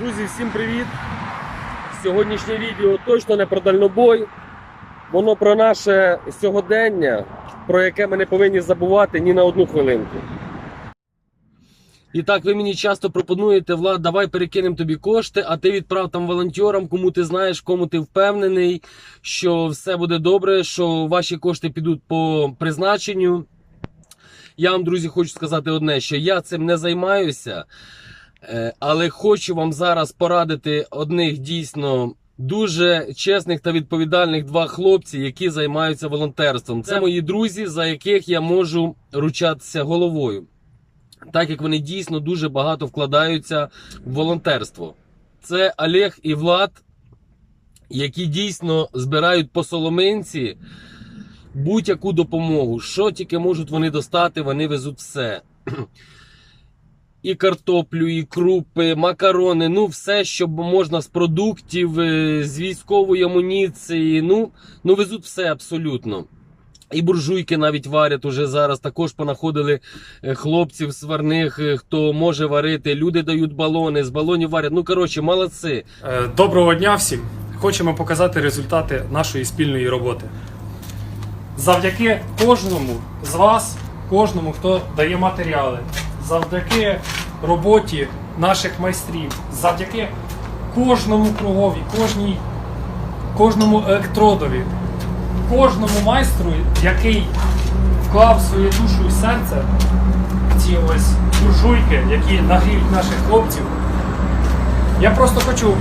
Друзі, всім привіт! Сьогоднішнє відео точно не про дальнобой. Воно про наше сьогодення, про яке ми не повинні забувати ні на одну хвилинку. І так, ви мені часто пропонуєте, Влад, давай перекинемо тобі кошти, а ти відправ там волонтерам, кому ти знаєш, кому ти впевнений, що все буде добре, що ваші кошти підуть по призначенню. Я вам, друзі, хочу сказати одне, що я цим не займаюся. Е, Але хочу вам зараз порадити одних дійсно дуже чесних та відповідальних два хлопці, які займаються волонтерством. Це мої друзі, за яких я можу ручатися головою, так як вони дійсно дуже багато вкладаються в волонтерство. Це Олег і Влад, які дійсно збирають по соломинці будь-яку допомогу. Що тільки можуть вони достати, вони везуть все і картоплю, і крупи, макарони, ну все, що можна з продуктів, е, з військової амуніції. Ну, ну везуть все абсолютно. І буржуйки навіть варять уже зараз. Також понаходили е, хлопців сварних, е, хто може варити. Люди дають балони, з балонів варять. Ну коротше, молодці. Доброго дня всім! Хочемо показати результати нашої спільної роботи. Завдяки кожному з вас, кожному, хто дає матеріали, завдяки роботі наших майстрів, завдяки кожному кругові, кожній, кожному електродові, кожному майстру, який вклав свою душу і серце ці ось буржуйки, які нагріють наших хлопців. Я просто хочу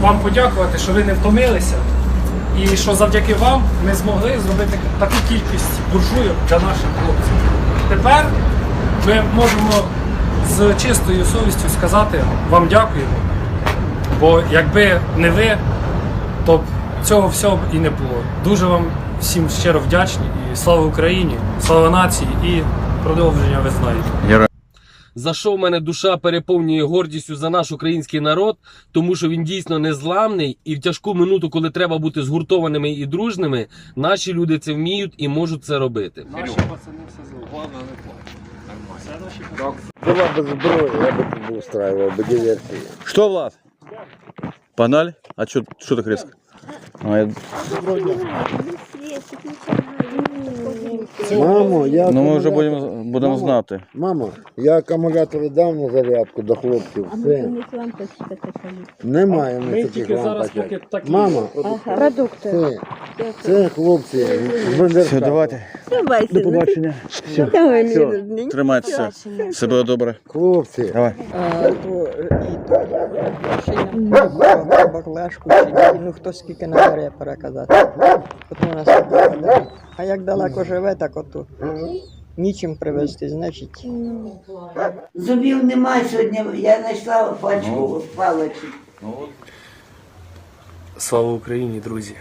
вам подякувати, що ви не втомилися, і що завдяки вам ми змогли зробити таку кількість буржуйок для наших хлопців. Тепер ми можемо з чистою совістю сказати вам дякуємо. Бо якби не ви, то б цього всього б і не було. Дуже вам всім щиро вдячні і слава Україні, слава нації і продовження ви знаєте. За що в мене душа переповнює гордістю за наш український народ, тому що він дійсно незламний, і в тяжку минуту, коли треба бути згуртованими і дружними, наші люди це вміють і можуть це робити. Наші пацани все зробили. Головне не плачуть. Была бы зброя, я бы тут устраивал бы диверсии. Что, Влад? Погнали? А что что так резко? А, я- Мамо, я Ну ми вже акумулятор- будемо, будемо Мамо, знати. Мамо, я акумулятори дав на зарядку до хлопців. А Все. може у них лампочка така є? Немає в Ми них тільки таких зараз лампочок. поки такі Мамо, Продукти. це, це хлопці. з Бендерштату. Все, давайте. Давай, До побачення. Все. Давай, Все. рідний. Тримайтеся. Все буде добре. Хлопці. Давай. А, то, і то баклажку, чи, ну хто скільки набере переказати. От у нас так. А як далеко живе, так ото нічим привезти, значить. Зубів немає сьогодні. Я знайшла пачку паличок. Слава Україні, друзі!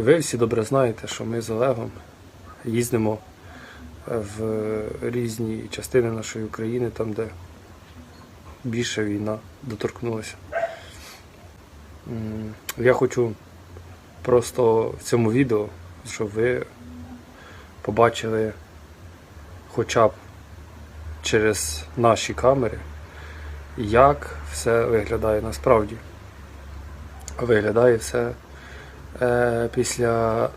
Ви всі добре знаєте, що ми з Олегом їздимо в різні частини нашої України, там, де більше війна доторкнулася. Я хочу просто в цьому відео, щоб ви побачили хоча б через наші камери, як все виглядає насправді виглядає все після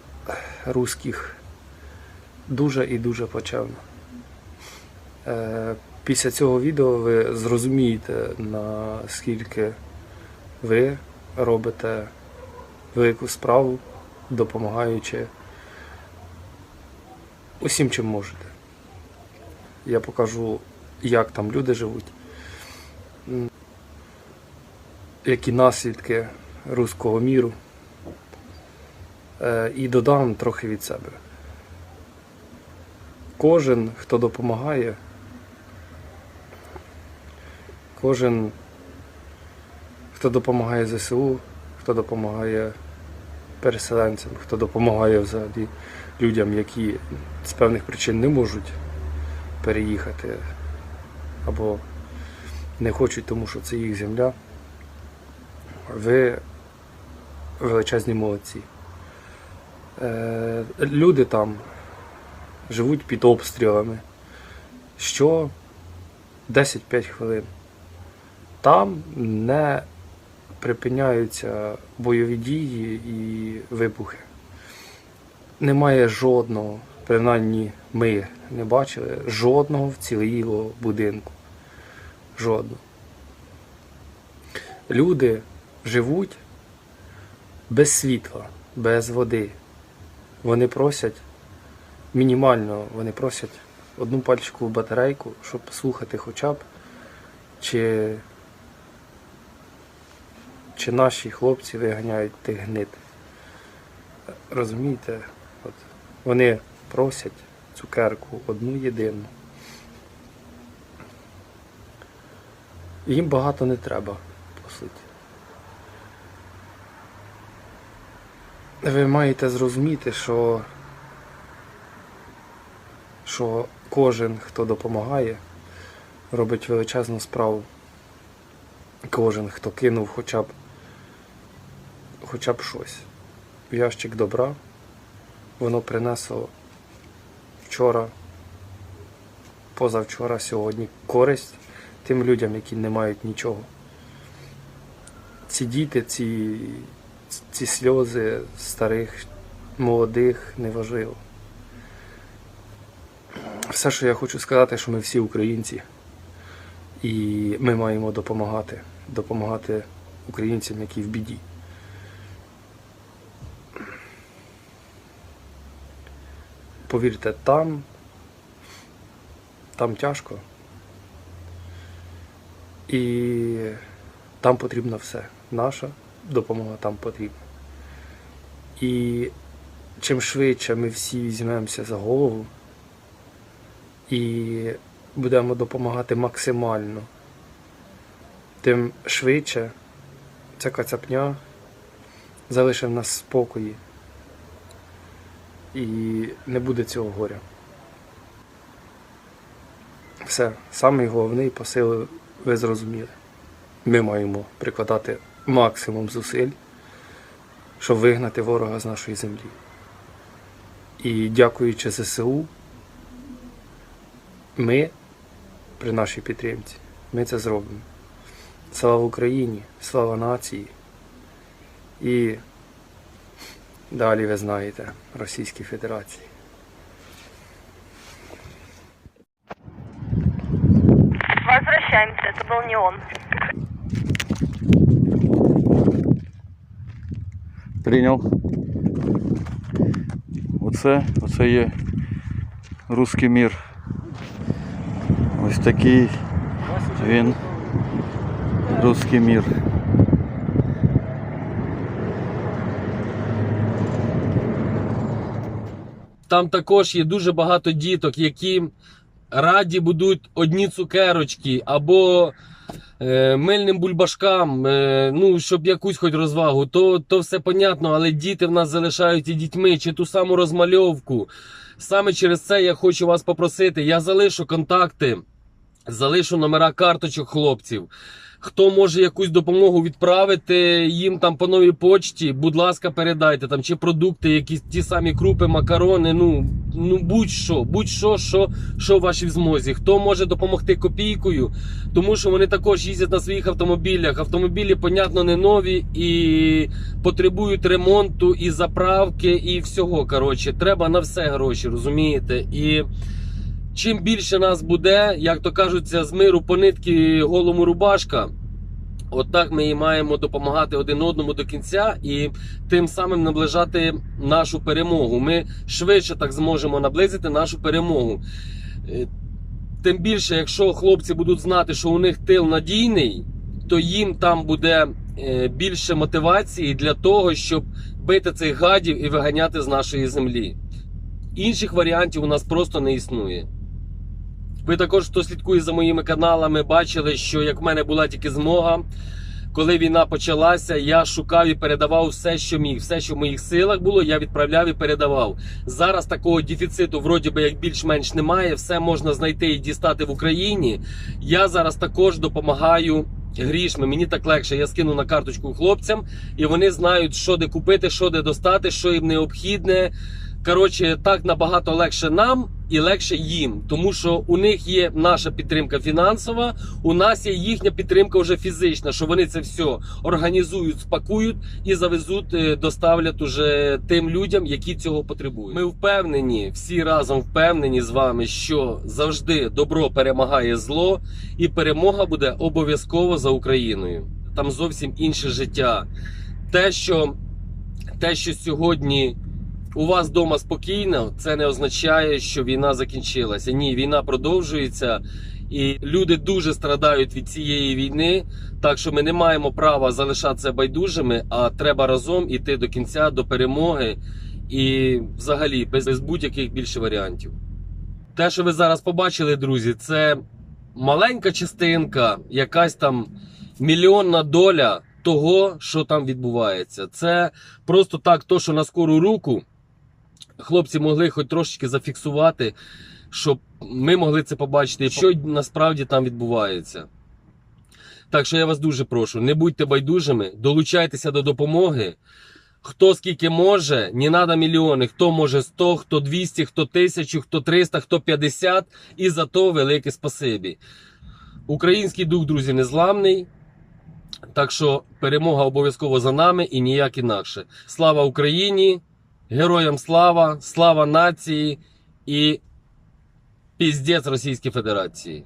русських дуже і дуже плачевно. Е, після цього відео ви зрозумієте, наскільки ви робите велику справу, допомагаючи усім, чим можете. Я покажу, як там люди живуть які наслідки руського міру. Е, І додам трохи від себе. Кожен, хто допомагає, кожен, хто допомагає ЗСУ, хто допомагає переселенцям, хто допомагає взагалі людям, які з певних причин не можуть переїхати або не хочуть, тому що це їх земля. Ви величезні молодці. Е, люди там живуть під обстрілами. Що 10-5 хвилин. Там не припиняються бойові дії і вибухи. Немає жодного, принаймні ми не бачили жодного вцілілого будинку. Жодного. Люди живуть без світла, без води. Вони просять мінімально, вони просять одну пальчикову батарейку, щоб слухати хоча б, чи, чи наші хлопці виганяють тих гнид. Розумієте? От, вони просять цукерку одну єдину. Їм багато не треба, по суті. Ви маєте зрозуміти, що, що кожен, хто допомагає, робить величезну справу. Кожен, хто кинув хоча б, хоча б щось. Ящик добра, воно принесло вчора, позавчора, сьогодні користь тим людям, які не мають нічого. Ці діти, ці, ці сльози старих, молодих, неважливо. Все, що я хочу сказати, що ми всі українці, і ми маємо допомагати, допомагати українцям, які в біді. Повірте, там, там тяжко. І там потрібно все. Наша допомога там потрібна. І чим швидше ми всі візьмемося за голову і будемо допомагати максимально, тим швидше ця кацапня залишить нас в спокої і не буде цього горя. Все, самий головний посил ви зрозуміли. Ми маємо прикладати максимум зусиль, щоб вигнати ворога з нашої землі. І дякуючи ЗСУ, ми при нашій підтримці, ми це зробимо. Слава Україні, слава нації. І далі ви знаєте Російській Федерації. Возвращаемся, это был не он. Прийняв. Оце, оце є русський мір. Ось такий він. Русський мір. Там також є дуже багато діток, які раді будуть одні цукерочки або мильним бульбашкам, е, ну, щоб якусь хоч розвагу, то, то все понятно, але діти в нас залишаються дітьми, чи ту саму розмальовку. Саме через це я хочу вас попросити. Я залишу контакти, залишу номера карточок хлопців. Хто може якусь допомогу відправити їм там по новій почті, будь ласка, передайте там чи продукти, якісь ті самі крупи, макарони. Ну ну будь-що, будь-що, що, що в вашій змозі. Хто може допомогти копійкою, тому що вони також їздять на своїх автомобілях. Автомобілі, понятно, не нові і потребують ремонту і заправки, і всього. Коротше, треба на все гроші, розумієте? І чим більше нас буде, як то кажуться, з миру по нитки голому рубашка. Отак ми і маємо допомагати один одному до кінця і тим самим наближати нашу перемогу. Ми швидше так зможемо наблизити нашу перемогу. Е, Тим більше, якщо хлопці будуть знати, що у них тил надійний, то їм там буде е, більше мотивації для того, щоб бити цих гадів і виганяти з нашої землі. Інших варіантів у нас просто не існує. Ви також, хто слідкує за моїми каналами, бачили, що як в мене була тільки змога, коли війна почалася, я шукав і передавав все, що міг, все, що в моїх силах було, я відправляв і передавав. Зараз такого дефіциту, вроді би, як більш-менш немає, все можна знайти і дістати в Україні. Я зараз також допомагаю грішми. Мені так легше. Я скину на карточку хлопцям, і вони знають, що де купити, що де достати, що їм необхідне. Коротше, так набагато легше нам і легше їм, тому що у них є наша підтримка фінансова, у нас є їхня підтримка вже фізична, що вони це все організують, спакують і завезуть, е, доставлять уже тим людям, які цього потребують. Ми впевнені, всі разом впевнені з вами, що завжди добро перемагає зло, і перемога буде обов'язково за Україною. Там зовсім інше життя. Те, що, те, що сьогодні у вас вдома спокійно, це не означає, що війна закінчилася. Ні, війна продовжується, і люди дуже страдають від цієї війни. Так що ми не маємо права залишатися байдужими, а треба разом іти до кінця, до перемоги і взагалі без, без будь-яких більше варіантів. Те, що ви зараз побачили, друзі, це маленька частинка, якась там мільйонна доля того, що там відбувається. Це просто так, то, що на скору руку хлопці могли хоч трошечки зафіксувати, щоб ми могли це побачити, що насправді там відбувається. Так що я вас дуже прошу, не будьте байдужими, долучайтеся до допомоги. Хто скільки може, не треба мільйони. Хто може 100, хто 200, хто 1000, хто 300, хто 50. І за то велике спасибі. Український дух, друзі, незламний. Так що перемога обов'язково за нами і ніяк інакше. Слава Україні! Героям слава, слава нації і піздець Російській Федерації.